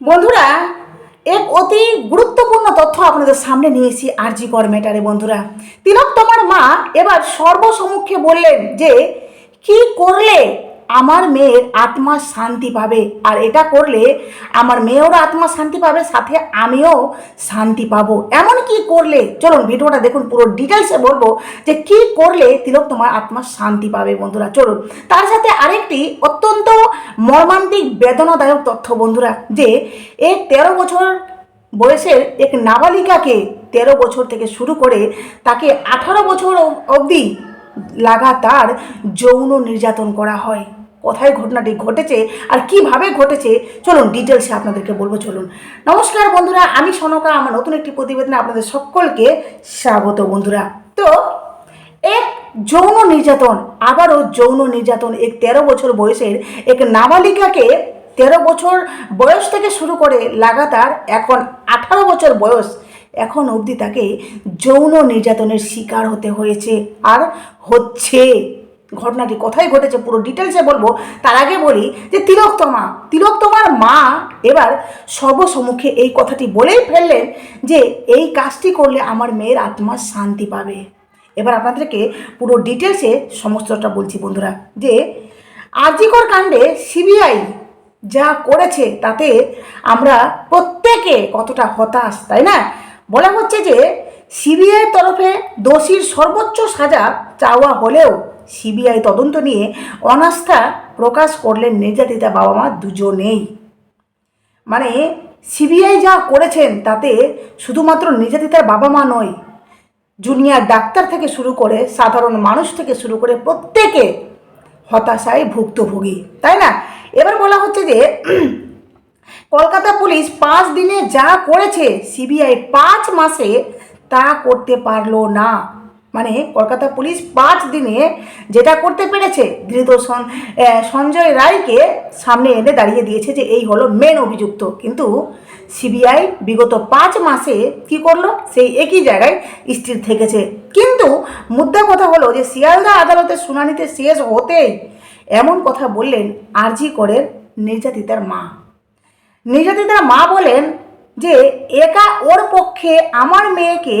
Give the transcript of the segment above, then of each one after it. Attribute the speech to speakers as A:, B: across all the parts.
A: বন্ধুরা, এক অতি গুরুত্বপূর্ণ তথ্য আপনাদের সামনে নিয়ে এসেছি আরজি কর ম্যাটারে বন্ধুরা। তিলক তোমার মা এবার সর্বসম্মুখে বললেন যে, কি করলে আমার মেয়ের আত্মা শান্তি পাবে। আর এটা করলে আমার মেয়েরও আত্মা শান্তি পাবে, সাথে আমিও শান্তি পাবো। এমন কি করলে? চলুন, ভিডিওটা দেখুন, পুরো ডিটেলসে বলব যে কি করলে তিলক তোমার আত্মা শান্তি পাবে বন্ধুরা। চলুন, তার সাথে আরেকটি অত্যন্ত মর্মান্তিক, বেদনাদায়ক তথ্য বন্ধুরা, যে এই তেরো বছর বয়সের এক নাবালিকাকে তেরো বছর থেকে শুরু করে তাকে আঠারো বছর অব- অবধি লাগাতার যৌন নির্যাতন করা হয়। কোথায় ঘটনাটি ঘটেছে আর কীভাবে ঘটেছে, চলুন ডিটেলসে আপনাদেরকে বলব, চলুন। নমস্কার বন্ধুরা, আমি সনকা, আমার নতুন একটি প্রতিবেদনে আপনাদের সকলকে স্বাগত বন্ধুরা। তো, এক যৌন নির্যাতন, আবারও যৌন নির্যাতন এক তেরো বছর বয়সের এক নাবালিকাকে তেরো বছর বয়স থেকে শুরু করে লাগাতার এখন আঠারো বছর বয়স, এখন অবধি তাকে যৌন নির্যাতনের শিকার হতে হয়েছে আর হচ্ছে। ঘটনাটি কোথায় ঘটেছে, পুরো ডিটেলসে বলব। তার আগে বলি যে তিলোত্তমা, তিলোত্তমার মা এবার সর্বসম্মুখে এই কথাটি বলেই ফেললেন যে এই কাজটি করলে আমার মেয়ের আত্মার শান্তি পাবে। এবার আপনাদেরকে পুরো ডিটেলসে সমস্তটা বলছি বন্ধুরা, যে আরজিকর কাণ্ডে সিবিআই যা করেছে তাতে আমরা প্রত্যেকে কতটা হতাশ, তাই না? বলা হচ্ছে যে সিবিআই তরফে দোষীর সর্বোচ্চ সাজা চাওয়া হলেও সিবিআই তদন্ত নিয়ে অনাস্থা প্রকাশ করলেন নির্যাতিতা বাবা মা দুজনেই। মানে সিবিআই যা করেছেন তাতে শুধুমাত্র নির্যাতিতার বাবা মা নয়, জুনিয়র ডাক্তার থেকে শুরু করে সাধারণ মানুষ থেকে শুরু করে প্রত্যেকে হতাশায় ভুক্তভোগী, তাই না? এবার বলা হচ্ছে যে কলকাতা পুলিশ পাঁচ দিনে যা করেছে, সিবিআই পাঁচ মাসে তা করতে পারল না। মানে কলকাতা পুলিশ পাঁচ দিনে যেটা করতে পেরেছে ধৃত সঞ্জয় রায়কে সামনে এনে দাঁড়িয়ে দিয়েছে যে এই হলো মেন অভিযুক্ত। কিন্তু সিবিআই বিগত পাঁচ মাসে কি করল? সেই একই জায়গায় স্থির থেকেছে। কিন্তু মুদ্রা কথা হলো যে শিয়ালদা আদালতের শুনানিতে শেষ হতেই এমন কথা বললেন আরজি করের নির্যাতিতার মা। নির্যাতিতার মা বলেন যে, একা ওর পক্ষে আমার মেয়েকে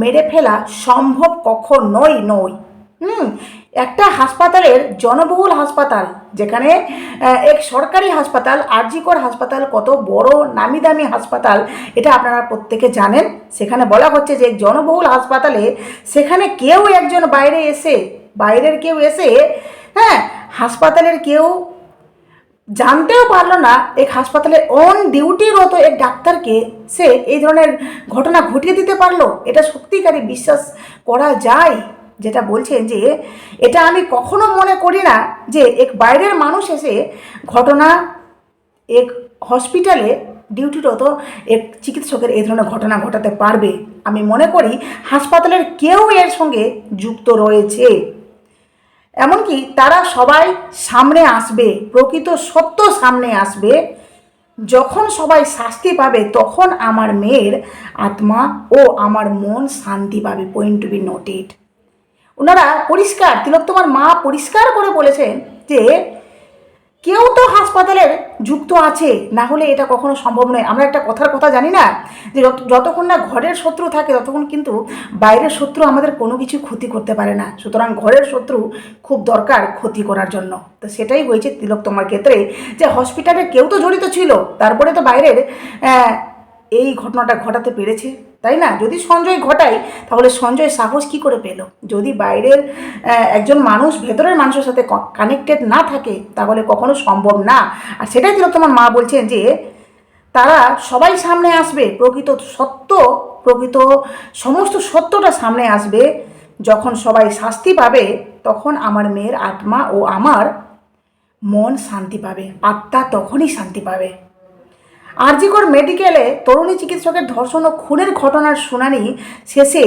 A: মেরে ফেলা সম্ভব কখনোই নয়। হুম, একটা হাসপাতালের জনবহুল হাসপাতাল, যেখানে এক সরকারি হাসপাতাল, আরজিকর হাসপাতাল, কত বড় নামি দামি হাসপাতাল, এটা আপনারা প্রত্যেকে জানেন। সেখানে বলা হচ্ছে যে জনবহুল হাসপাতালে সেখানে কেউ একজন বাইরে এসে, বাইরের কেউ এসে হ্যাঁ হাসপাতালের কেউ জানতেও পারল না, এক হাসপাতালে অন ডিউটিরত এক ডাক্তারকে সে এই ধরনের ঘটনা ঘটিয়ে দিতে পারল। এটা সত্যিকারই বিশ্বাস করা যায়, যেটা বলছেন যে, এটা আমি কখনো মনে করি না যে এক বাইরের মানুষ এসে ঘটনা এক হসপিটালে ডিউটিরত এক চিকিৎসকের এই ধরনের ঘটনা ঘটাতে পারবে। আমি মনে করি হাসপাতালের কেউ এর সঙ্গে যুক্ত রয়েছে। এমনকি তারা সবাই সামনে আসবে, প্রকৃত সত্য সামনে আসবে। যখন সবাই শাস্তি পাবে, তখন আমার মেয়ের আত্মা ও আমার মন শান্তি পাবে পয়েন্ট টু বি নোটেড ওনারা পরিষ্কার তিলক তোমার মা পরিষ্কার করে বলেছেন যে কেউ তো হাসপাতালের যুক্ত আছে, না হলে এটা কখনো সম্ভব নয়। আমরা একটা কথার কথা জানি না যে যতক্ষণ না ঘরের শত্রু থাকে, ততক্ষণ কিন্তু বাইরের শত্রু আমাদের কোনো কিছু ক্ষতি করতে পারে না। সুতরাং ঘরের শত্রু খুব দরকার ক্ষতি করার জন্য। তো সেটাই হয়েছে তিলক তোমার ক্ষেত্রে যে হসপিটালে কেউ তো জড়িত ছিল, তারপরে তো বাইরের এই ঘটনাটা ঘটাতে পেরেছে, তাই না? যদি সঞ্জয় ঘটায়, তাহলে সঞ্জয় সাহস কি করে পেল? যদি বাইরের একজন মানুষ, ভেতরের মানুষের সাথে কানেক্টেড না থাকে, তাহলে কখনো সম্ভব না। আর সেটাই ছিল তোমার মা বলছেন যে, তারা সবাই সামনে আসবে, প্রকৃত সত্য, প্রকৃত সমস্ত সত্যটা সামনে আসবে। যখন সবাই শাস্তি পাবে, তখন আমার মেয়ের আত্মা ও আমার মন শান্তি পাবে, আত্মা তখনই শান্তি পাবে। আরজিকর মেডিকেলে তরুণী চিকিৎসকের ধর্ষণ ও খুনের ঘটনার শুনানি শেষে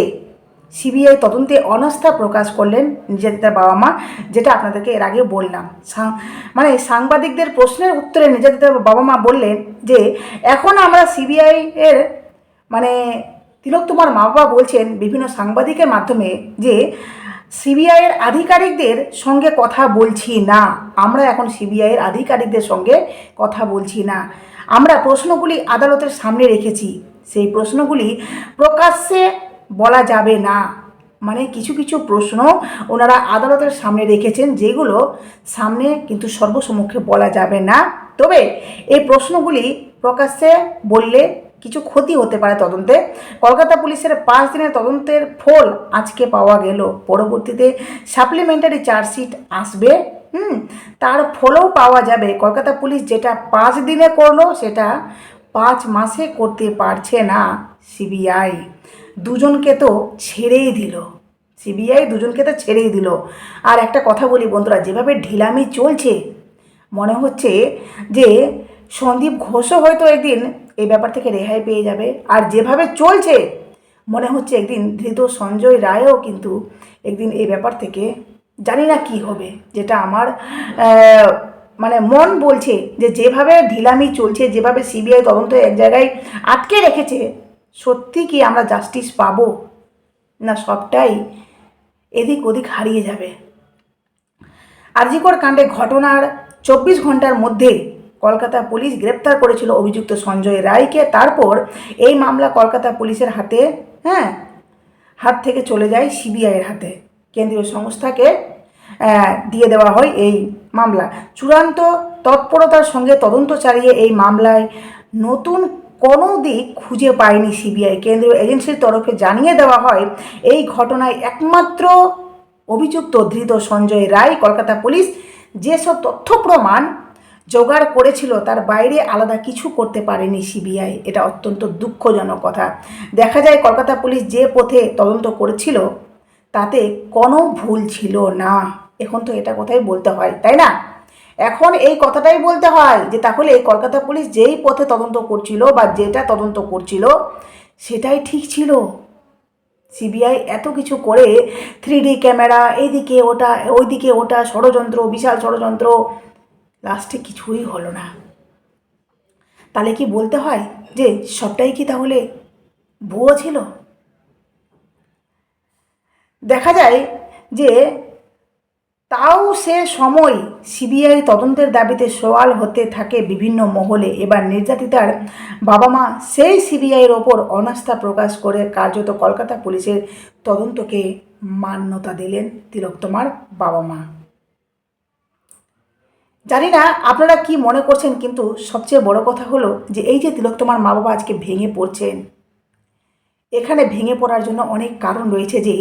A: সিবিআই তদন্তে অনাস্থা প্রকাশ করলেন নির্যাতিতার বাবা মা, যেটা আপনাদেরকে এর আগে বললাম। মানে সাংবাদিকদের প্রশ্নের উত্তরে নির্যাতিতার বাবা মা বললেন যে, এখন আমরা সিবিআই এর মানে তিলক তোমার মা বাবা বলছেন বিভিন্ন সাংবাদিকের মাধ্যমে যে সিবিআইয়ের আধিকারিকদের সঙ্গে কথা বলছি না। আমরা এখন সিবিআইয়ের আধিকারিকদের সঙ্গে কথা বলছি না। আমরা প্রশ্নগুলি আদালতের সামনে রেখেছি। সেই প্রশ্নগুলি প্রকাশ্যে বলা যাবে না। মানে কিছু কিছু প্রশ্ন ওনারা আদালতের সামনে রেখেছেন, যেগুলো সামনে কিন্তু সর্বসম্মুখে বলা যাবে না। তবে এই প্রশ্নগুলি প্রকাশ্যে বললে কিছু ক্ষতি হতে পারে তদন্তে। কলকাতা পুলিশের পাঁচ দিনের তদন্তের ফল আজকে পাওয়া গেল। পরবর্তীতে সাপ্লিমেন্টারি চার্জশিট আসবে। হুম, তার ফলও পাওয়া যাবে। কলকাতা পুলিশ যেটা পাঁচ দিনে করল, সেটা পাঁচ মাসে করতে পারছে না সিবিআই। দুজনকে তো ছেড়েই দিল। সিবিআই দুজনকে তো ছেড়েই দিল। আর একটা কথা বলি বন্ধুরা, যেভাবে ঢিলামি চলছে, মনে হচ্ছে যে সন্দীপ ঘোষও হয়তো একদিন এই ব্যাপার থেকে রেহাই পেয়ে যাবে। আর যেভাবে চলছে, মনে হচ্ছে একদিন ধৃত সঞ্জয় রায়ও কিন্তু একদিন এই ব্যাপার থেকে জানি না কি হবে, যেটা আমার মানে মন বলছে যে যেভাবে ঢিলামি চলছে, যেভাবে সিবিআই তদন্ত এক জায়গায় আটকে রেখেছে, সত্যি কি আমরা জাস্টিস পাবো? না সবটাই এদিক ওদিক হারিয়ে যাবে। আরজিকর কাণ্ডে ঘটনার চব্বিশ ঘণ্টার মধ্যে কলকাতা পুলিশ গ্রেপ্তার করেছিল অভিযুক্ত সঞ্জয় রায়কে। তারপর এই মামলা কলকাতা পুলিশের হাতে হ্যাঁ হাত থেকে চলে যায় সিবিআইয়ের হাতে। কেন্দ্রীয় সংস্থাকে দিয়ে দেওয়া হয় এই মামলা। চূড়ান্ত তৎপরতার সঙ্গে তদন্ত চালিয়ে এই মামলায় নতুন কোনো দিক খুঁজে পায়নি সিবিআই। কেন্দ্রীয় এজেন্সির তরফে জানিয়ে দেওয়া হয়, এই ঘটনায় একমাত্র অভিযুক্ত ধৃত সঞ্জয় রায়, কলকাতা পুলিশ, যেসব তথ্য প্রমাণ জোগাড় করেছিল তার বাইরে আলাদা কিছু করতে পারেনি সিবিআই। এটা অত্যন্ত দুঃখজনক কথা। দেখা যায় কলকাতা পুলিশ যে পথে তদন্ত করেছিল তাতে কোনো ভুল ছিল না। এখন তো এটা কথাই বলতে হয়, তাই না? এখন এই কথাটাই বলতে হয় যে তাহলে এই কলকাতা পুলিশ যেই পথে তদন্ত করছিল বা যেটা তদন্ত করছিল, সেটাই ঠিক ছিল। সিবিআই এত কিছু করে থ্রি ডি ক্যামেরা, এইদিকে ওটা, ওইদিকে ওটা, ষড়যন্ত্র, বিশাল ষড়যন্ত্র লাস্টে কিছুই হলো না। তাহলে কি বলতে হয় যে সবটাই কি তাহলে ভুয়ো ছিল? দেখা যায় যে তাও সে সময় সিবিআই তদন্তের দাবিতে সওয়াল হতে থাকে বিভিন্ন মহলে। এবার নির্যাতিতার বাবা মা সেই সিবিআইয়ের ওপর অনাস্থা প্রকাশ করে কার্যত কলকাতা পুলিশের তদন্তকে মান্যতা দিলেন তিলোত্তমার বাবা মা জানি না, আপনারা কি মনে করছেন, কিন্তু সবচেয়ে বড় কথা হলো যে এই যে তিলোত্তমার মা বাবা আজকে ভেঙে পড়ছেন এখানে ভেঙে পড়ার জন্য অনেক কারণ রয়েছে যে,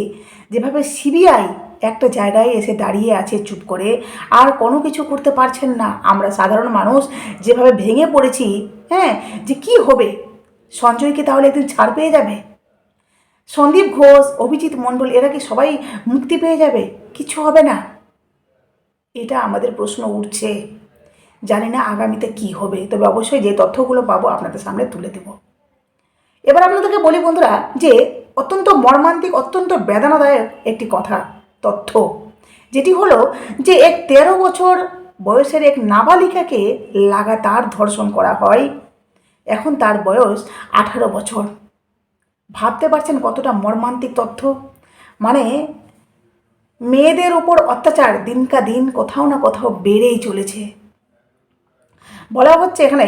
A: যেভাবে সিবিআই একটা জায়গায় এসে দাঁড়িয়ে আছে চুপ করে, আর কোনো কিছু করতে পারছেন না। আমরা সাধারণ মানুষ যেভাবে ভেঙে পড়েছি হ্যাঁ যে কি হবে? সঞ্জয়কে তাহলে একদিন ছাড় পেয়ে যাবে? সন্দীপ ঘোষ, অভিজিৎ মণ্ডল, এরা কি সবাই মুক্তি পেয়ে যাবে? কিছু হবে না। এটা আমাদের প্রশ্ন উঠছে। জানি না আগামীতে কি হবে, তবে অবশ্যই যে তথ্যগুলো পাবো আপনাদের সামনে তুলে দেবো। এবার আপনাদেরকে বলি বন্ধুরা যে অত্যন্ত মর্মান্তিক, অত্যন্ত বেদনাদায়ক একটি কথা, তথ্য, যেটি হলো যে এক তেরো বছর বয়সের এক নাবালিকাকে লাগাতার ধর্ষণ করা হয়। এখন তার বয়স আঠারো বছর। ভাবতে পারছেন কতটা মর্মান্তিক তথ্য? মানে মেয়েদের উপর অত্যাচার দিনকা দিন কোথাও না কোথাও বেড়েই চলেছে। বলা হচ্ছে এখানে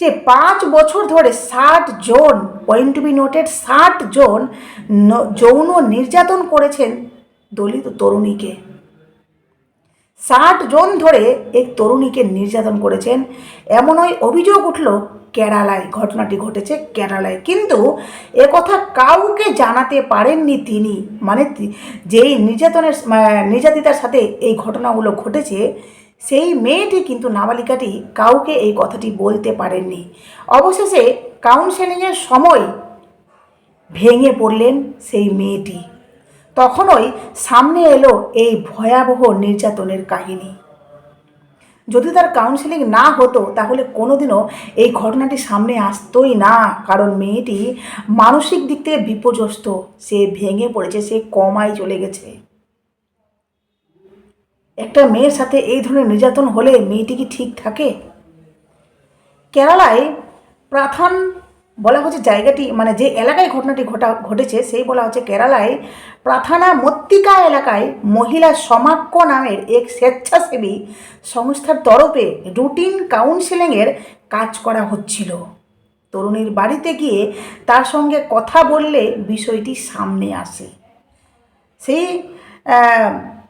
A: যে পাঁচ বছর ধরে ষাট জন পয়েন্ট টু বি নোটেড ষাট জন যৌন নির্যাতন করেছেন দলিত তরুণীকে। ষাট জন ধরে এক তরুণীকে নির্যাতন করেছেন। এমনই অভিযোগ উঠল কেরালায়, ঘটনাটি ঘটেছে কেরালায়। কিন্তু একথা কাউকে জানাতে পারেননি তিনি। মানে যেই নির্যাতনের নির্যাতিতার সাথে এই ঘটনাগুলো ঘটেছে সেই মেয়েটি কিন্তু নাবালিকাটি কাউকে এই কথাটি বলতে পারেননি। অবশেষে কাউন্সেলিংয়ের সময় ভেঙে পড়লেন সেই মেয়েটি। তখনই সামনে এলো এই ভয়াবহ নির্যাতনের কাহিনী। যদি তার কাউন্সেলিং না হতো, তাহলে কোনোদিনও এই ঘটনাটি সামনে আসতোই না, কারণ মেয়েটি মানসিক দিক থেকে বিপর্যস্ত। সে ভেঙে পড়েছে, সে কমায় চলে গেছে। একটা মেয়ের সাথে এই ধরনের নির্যাতন হলে মেয়েটি কি ঠিক থাকে? কেরালায় প্রাথান বলা হচ্ছে জায়গাটি মানে যে এলাকায় ঘটনাটি ঘটা, ঘটেছে সেই বলা হচ্ছে কেরালায় প্রাথানা মত্তিকা এলাকায় মহিলা সমাক্য নামের এক স্বেচ্ছাসেবী সংস্থার তরফে রুটিন কাউন্সেলিংয়ের কাজ করা হচ্ছিল। তরুণীর বাড়িতে গিয়ে তার সঙ্গে কথা বললে বিষয়টি সামনে আসে। সেই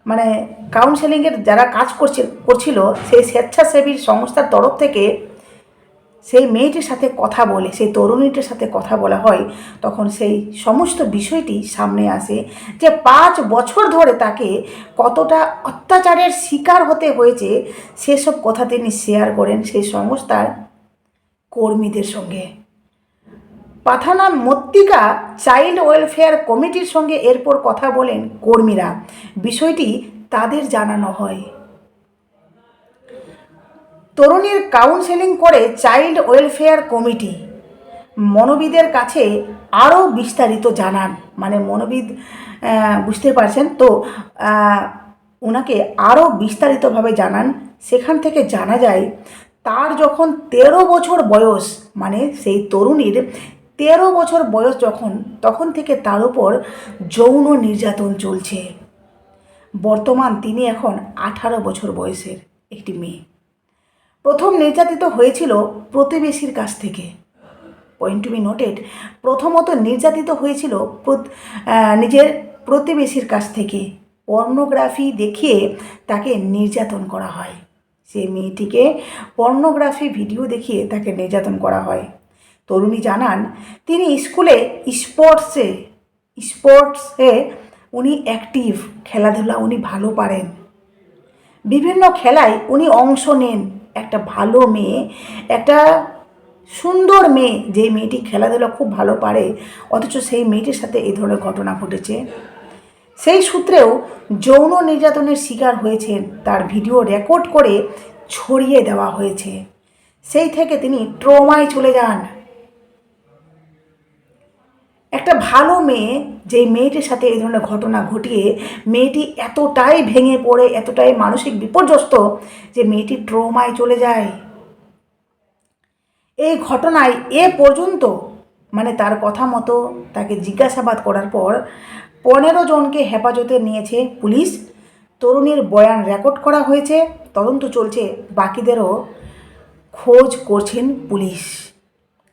A: মানে কাউন্সেলিংয়ের যারা কাজ করছে করছিল, সেই স্বেচ্ছাসেবী সংস্থার তরফ থেকে সেই মেয়েটির সাথে কথা বলে, সেই তরুণীটির সাথে কথা বলা হয়, তখন সেই সমস্ত বিষয়টি সামনে আসে যে পাঁচ বছর ধরে তাকে কতটা অত্যাচারের শিকার হতে হয়েছে, সেসব কথা তিনি শেয়ার করেন সেই সংস্থার কর্মীদের সঙ্গে। পাথানা মত্তিকা চাইল্ড ওয়েলফেয়ার কমিটির সঙ্গে এরপর কথা বলেন কর্মীরা। বিষয়টি তাদের জানানো হয়। তরুণীর কাউন্সেলিং করে চাইল্ড ওয়েলফেয়ার কমিটি। মনোবিদের কাছে আরও বিস্তারিত জানান। মানে মনোবিদ বুঝতে পারছেন? তো ওনাকে আরও বিস্তারিতভাবে জানান। সেখান থেকে জানা যায়, তার যখন তেরো বছর বয়স মানে সেই তরুণীর তেরো বছর বয়স যখন, তখন থেকে তার উপর যৌন নির্যাতন চলছে। বর্তমান তিনি এখন আঠারো বছর বয়সের একটি মেয়ে। প্রথম নির্যাতিত হয়েছিল প্রতিবেশীর কাছ থেকে। পয়েন্ট টু বি নোটেড প্রথমত নির্যাতিত হয়েছিল নিজের প্রতিবেশীর কাছ থেকে। পর্নোগ্রাফি দেখিয়ে তাকে নির্যাতন করা হয়। সেই মেয়েটিকে পর্নোগ্রাফি ভিডিও দেখিয়ে তাকে নির্যাতন করা হয়। তরুণী জানান, তিনি স্কুলে স্পোর্টসে স্পোর্টসে উনি অ্যাক্টিভ খেলাধুলা উনি ভালো পারেন। বিভিন্ন খেলায় উনি অংশ নেন একটা ভালো মেয়ে, একটা সুন্দর মেয়ে, যে মেয়েটি খেলাধুলা খুব ভালো পারে, অথচ সেই মেয়েটির সাথে এই ধরনের ঘটনা ঘটেছে। সেই সূত্রেও যৌন নির্যাতনের শিকার হয়েছেন, তার ভিডিও রেকর্ড করে ছড়িয়ে দেওয়া হয়েছে। সেই থেকে তিনি ট্রমায় চলে যান। একটা ভালো মেয়ে যে মেয়েটির সাথে এই ধরনের ঘটনা ঘটিয়ে মেয়েটি এতটাই ভেঙে পড়ে, এতটাই মানসিক বিপর্যস্ত যে মেয়েটি ট্রোমায় চলে যায়। এই ঘটনায় এ পর্যন্ত মানে তার কথা মতো তাকে জিজ্ঞাসাবাদ করার পর পনেরো জনকে হেফাজতে নিয়েছে পুলিশ। তরুণীর বয়ান রেকর্ড করা হয়েছে, তদন্ত চলছে, বাকিদেরও খোঁজ করছেন পুলিশ।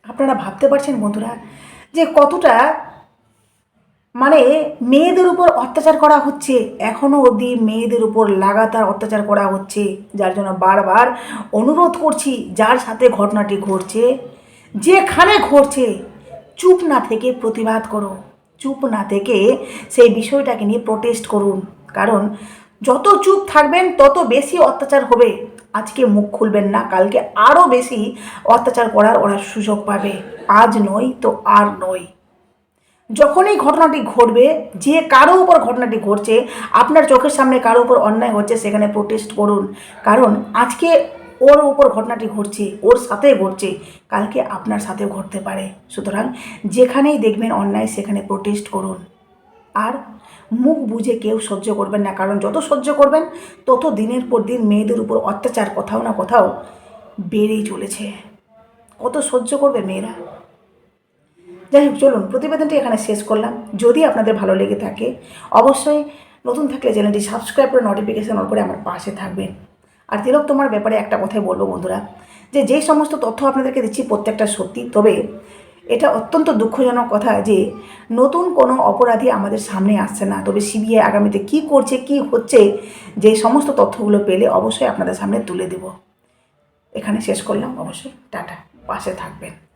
A: আপনারা ভাবতে পারছেন বন্ধুরা যে কতটা মানে মেয়েদের উপর অত্যাচার করা হচ্ছে এখনও অবধি মেয়েদের উপর লাগাতার অত্যাচার করা হচ্ছে, যার জন্য বারবার অনুরোধ করছি, যার সাথে ঘটনাটি ঘটছে, যেখানে ঘটছে, চুপ না থেকে প্রতিবাদ করো। চুপ না থেকে সেই বিষয়টাকে নিয়ে প্রোটেস্ট করুন। কারণ যত চুপ থাকবেন, তত বেশি অত্যাচার হবে। আজকে মুখ খুলবেন না, কালকে আরও বেশি অত্যাচার করার ওরা সুযোগ পাবে। আজ নয় তো আর নয় যখন এই ঘটনাটি ঘটবে, যে কারও উপর ঘটনাটি ঘটছে, আপনার চোখের সামনে কারও উপর অন্যায় হচ্ছে, সেখানে প্রোটেস্ট করুন। কারণ আজকে ওর উপর ঘটনাটি ঘটছে, ওর সাথে ঘটছে, কালকে আপনার সাথেও ঘটতে পারে। সুতরাং যেখানেই দেখবেন অন্যায়, সেখানে প্রোটেস্ট করুন। আর মুখ বুঝে কেউ সহ্য করবেন না। কারণ যত সহ্য করবেন, তত দিনের পর দিন মেয়েদের উপর অত্যাচার কোথাও না কোথাও বেড়েই চলেছে। কত সহ্য করবে মেয়েরা? যাই হোক, চলুন, প্রতিবেদনটি এখানে শেষ করলাম। যদি আপনাদের ভালো লেগে থাকে, অবশ্যই নতুন থাকলে চ্যানেলটি সাবস্ক্রাইব করে নোটিফিকেশান অন করে আমার পাশে থাকবেন। আর তিলক, তোমার ব্যাপারে একটা কথাই বলব বন্ধুরা, যে যেই সমস্ত তথ্য আপনাদেরকে দিচ্ছি প্রত্যেকটা সত্যি। তবে এটা অত্যন্ত দুঃখজনক কথা যে নতুন কোনো অপরাধী আমাদের সামনে আসছে না। তবে সিবিআই আগামীতে কি করছে, কি হচ্ছে, যে সমস্ত তথ্যগুলো পেলে অবশ্যই আপনাদের সামনে তুলে দেব। এখানে শেষ করলাম। অবশ্যই টাটা। পাশে থাকবেন।